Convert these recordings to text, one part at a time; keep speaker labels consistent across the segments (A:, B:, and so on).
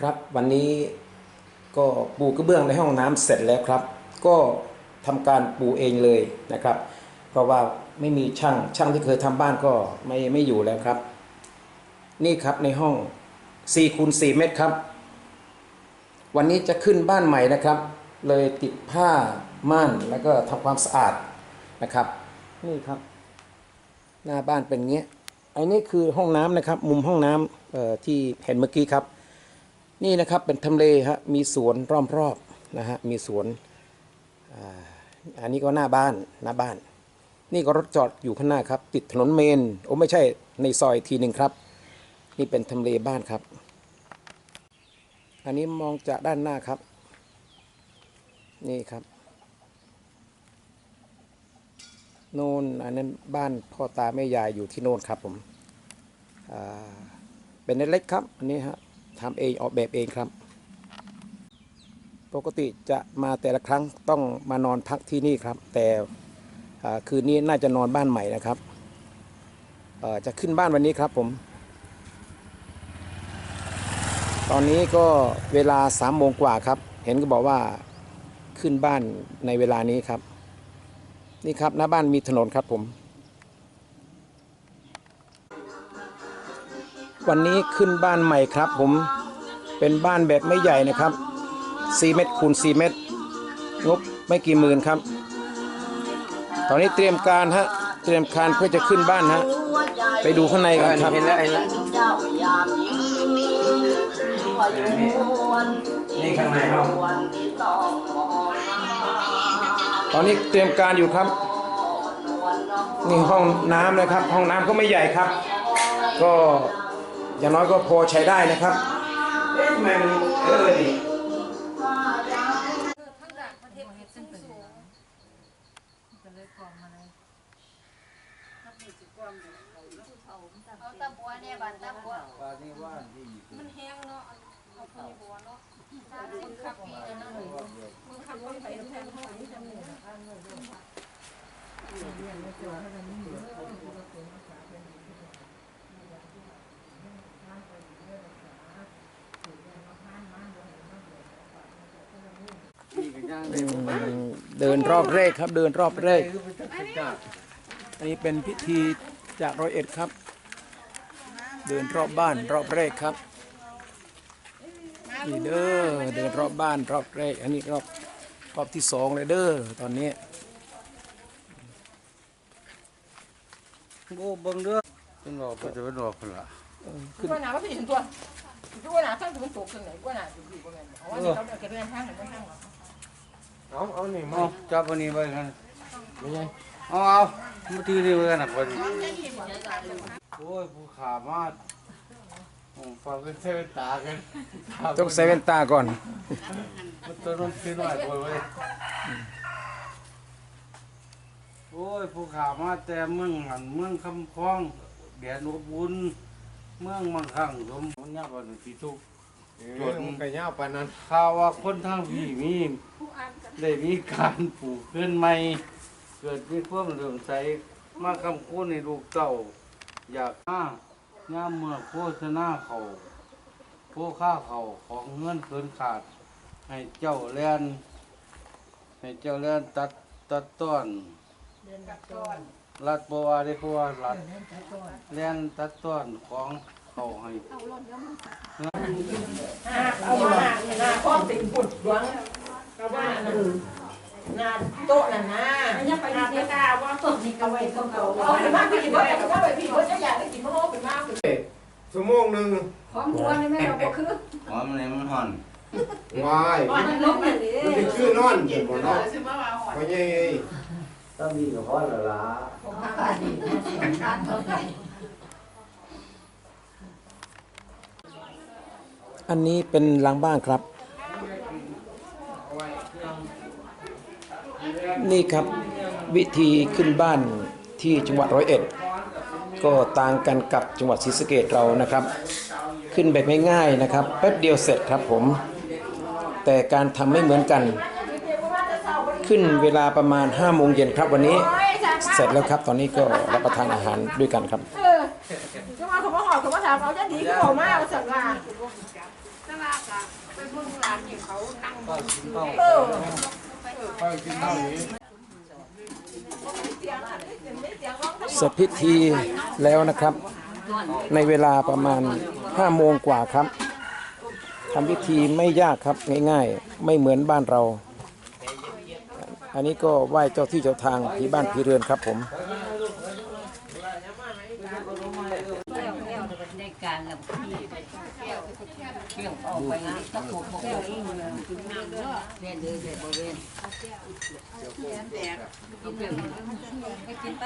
A: ครับวันนี้ก็ปูกระเบื้องในห้องน้ำเสร็จแล้วครับ ก็ทำการปูเองเลยนะครับ เพราะว่าไม่มีช่างช่างที่เคยทำบ้านก็ไม่ไม่อยู่แล้วครับ นี่ครับในห้อง4คูณ4เมตรครับ วันนี้จะขึ้นบ้านใหม่นะครับ เลยติดผ้าม่านแล้วก็ทำความสะอาดนะครับ นี่ครับ หน้าบ้านเป็นเงี้ยอันนี้คือห้องน้ำนะครับ มุมห้องน้ำที่เห็นเมื่อกี้ครับ นี่นะครับเป็นทำเลฮะมีสวนรอบๆนะฮะมีสวนอันนี้ก็หน้าบ้านหน้าบ้าน นี่ก็รถจอดอยู่ข้างหน้าครับ ติดถนนเมนโอ้ไม่ใช่ในซอยทีหนึ่งครับ นี่เป็นทำเลบ้านครับ อันนี้มองจากด้านหน้าครับ นี่ครับโน่นอันนั้นบ้านพ่อตาแม่ยายอยู่ที่โน่นครับผมเป็นเล็กๆครับอันนี้ฮะ ทำเองออกแบบเองครับ ปกติจะมาแต่ละครั้งต้องมานอนพักที่นี่ครับ แต่คืนนี้น่าจะนอนบ้านใหม่นะครับจะขึ้นบ้านวันนี้ครับผม ตอนนี้ก็เวลาสามโมงกว่าครับ เห็นก็บอกว่าขึ้นบ้านในเวลานี้ครับ นี่ครับหน้าบ้านมีถนนครับผม วันนี้ขึ้นบ้านใหม่ครับ ผมเป็นบ้านแบบไม่ใหญ่นะครับ 4 เมตรคูณ 4 เมตร งบไม่กี่หมื่นครับ ตอนนี้เตรียมการฮะ เตรียมการเพื่อจะขึ้นบ้านฮะ ไปดูข้างในกันครับ
B: เห็นแล้วเห็นแล้ว
C: นี่
A: ข้างในห้อง
C: ตอ
A: นนี้เตรียมการอยู่ครับ นี่ห้องน้ำนะครับ ห้องน้ำก็ไม่ใหญ่ครับ ก็ อย่างน้อยก็พอใช้ได้นะครับเอ๊ะทำไมมันเออนี่
D: เอาตะบัวเนี่ยบันตะบัวมันแห้งเนาะเอาคนบัวเนาะสามสิบกว่าปีแล้วเนาะมึงขับรถไปแทนห้องนี้จะมี
A: อืมเดินรอบแรกครับ เดินรอบแรก อันนี้เป็นพิธีจากร้อยเอ็ดครับ เดินรอบบ้านรอบแรกครับนี่เด้อเดินรอบบ้านรอบแรก อันนี้รอบรอบที่สองเลยเด้อตอนนี้
B: โอ้เบิ่งเด้อเป็นหลอกก็จะเป็นหลอกคนละ
E: กูว่าหนาว่าพี่เห็นตัวกูว่าหนาทั้งตัวมันตกขึ้นไหนกูว่าหนาอยู่อยู่บนนั้นเอาว่าเราเกิดเรื่องข้างไหนไม่ข้างหรอ
B: เอาเอานี่มาจับอันนี้ไว้กันไม่ใช่เอาเอามาทีนี้ไว้กันนะคนโอ้ยผู้ขามาผมฟังเป็นเส้นตากัน
A: ต้องใส่แว่นตาก่อน
B: มันตัวนั้นขึ้นหน่อยโอ้ยเว้ยโอ้ยผู้ขามาแต่เมืองหันเมืองคำคล้องเดียนอบบุญเมืองมังคังสมมันยากกว่าหนึ่งปีทุก
F: จนมันก็ยาวปานนั้น
B: ข่าวว่าคนทางพี่มีได้มีการปลูกขึ้นใหม่ เกิดมีความเลื่อมใสมาคำคูณในลูกเต้า อยากห้าย่ามเมื่อโฆษณาเขาโพค่าเขาของเงินเกินขาด ให้เจ้าแลนให้เจ้าแลนตัดตัดต้อนรัดบัวาได้เพราะว่ารัดแลนตัดต้อนของ เขาให้
E: เอามาหน้าข้อติ่งปุดหวังก็ว่าหน้าโต๊ะน่ะนะเนี่ยไปหน้าตาว่าต้นนี่ก็ไว้ต้นเก่าเอาไปมากพี่ว่าแต่ว่าไปพี่ว่าจะอยากได้กินมะม่วงเป็นมาก
F: ชั่วโมงหนึ่ง
D: ของบัวนี่แม่เราก็คือ
B: หอมอะไรมันห่อน
F: วาย
D: มันลบนั่นดิ
F: มันจะชื่อนอนเห็นบ่เนาะเพราะยังไง
B: ต้องมีกับพ่อละละ
A: อันนี้เป็นหลังบ้านครับ นี่ครับวิธีขึ้นบ้านที่จังหวัดร้อยเอ็ดก็ต่างกันกับจังหวัดศรีสะเกดเรานะครับ ขึ้นแบบง่ายๆนะครับแป๊บเดียวเสร็จครับผม แต่การทำไม่เหมือนกัน ขึ้นเวลาประมาณ5โมงเย็นครับวันนี้ เสร็จแล้วครับตอนนี้ก็รับประทานอาหารด้วยกันครับา
E: เขามาหอเขามามเอาจะดีก็บอกมาเอาสั่งว่า
D: ตลาดก
E: ไปเบิ่งร้านที่เขานั่ง
B: ก
E: เออ
B: ก็กินข้าวนี้
E: เสียงอะได้ยินได้เสียงร้อง
A: เสร็จพิธีแล้วนะครับ ในเวลาประมาณ5โมงกว่าครับทำพิธีไม่ยากครับง่ายๆ ไม่เหมือนบ้านเรา อันนี้ก็ไหว้เจ้าที่เจ้าทางที่บ้านพี่เรือนครับผม
C: ในการแล้วพี่เกี่ยวออกไปตะโกนบอกเองเลยเรียนเลยเรียนบริเวณไปกินไป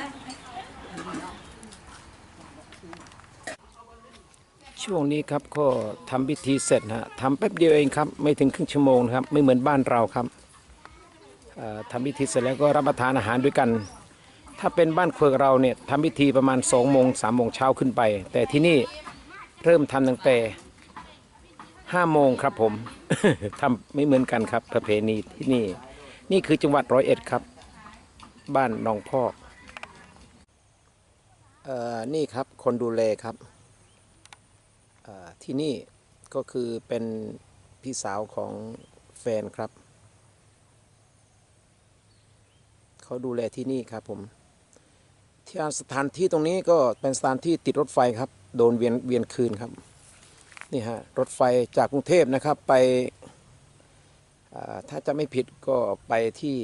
A: ช่วงนี้ครับก็ทำพิธีเสร็จนะฮะทำแป๊บเดียวเองครับไม่ถึงครึ่งชั่วโมงนะครับไม่เหมือนบ้านเราครับเอ่อทำพิธีเสร็จแล้วก็รับประทานอาหารด้วยกัน ถ้าเป็นบ้านเควกเราเนี่ยทำพิธีประมาณ2องโมงสามโมงเช้าขึ้นไป แต่ที่นี่เริ่มทำตั้งแต่ห้าโมงครับผมทำไม่เหมือนกันครับประเพณีที่นี่ นี่คือจังหวัดร้อยเอ็ดครับ บ้านหนองพอกเอ่อนี่ครับคนดูแลครับอ่าที่นี่ก็คือเป็นพี่สาวของแฟนครับ เขาดูแลที่นี่ครับผม ที่สถานที่ตรงนี้ก็เป็นสถานที่ติดรถไฟครับ โดนเวียนเวียนคืนครับนี่ฮะรถไฟจากกรุงเทพนะครับไปถ้าจะไม่ผิดก็ไปที่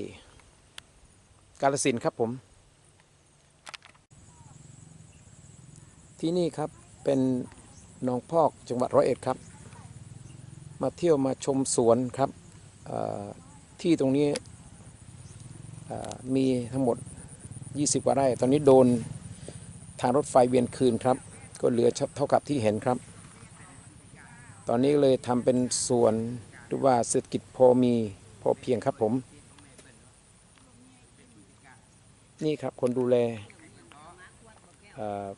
A: กาลสินครับผม ที่นี่ครับเป็นหนองพอกจังหวัดร้อยเอ็ดครับ มาเที่ยวมาชมสวนครับที่ตรงนี้มีทั้งหมด 20กว่าไร่ ตอนนี้โดนทางรถไฟเวียนคืนครับ ก็เหลือเท่ากับที่เห็นครับ ตอนนี้เลยทำเป็นสวนหรือว่าเศรษฐกิจพอมีพอเพียงครับผม นี่ครับคนดูแลอ่อ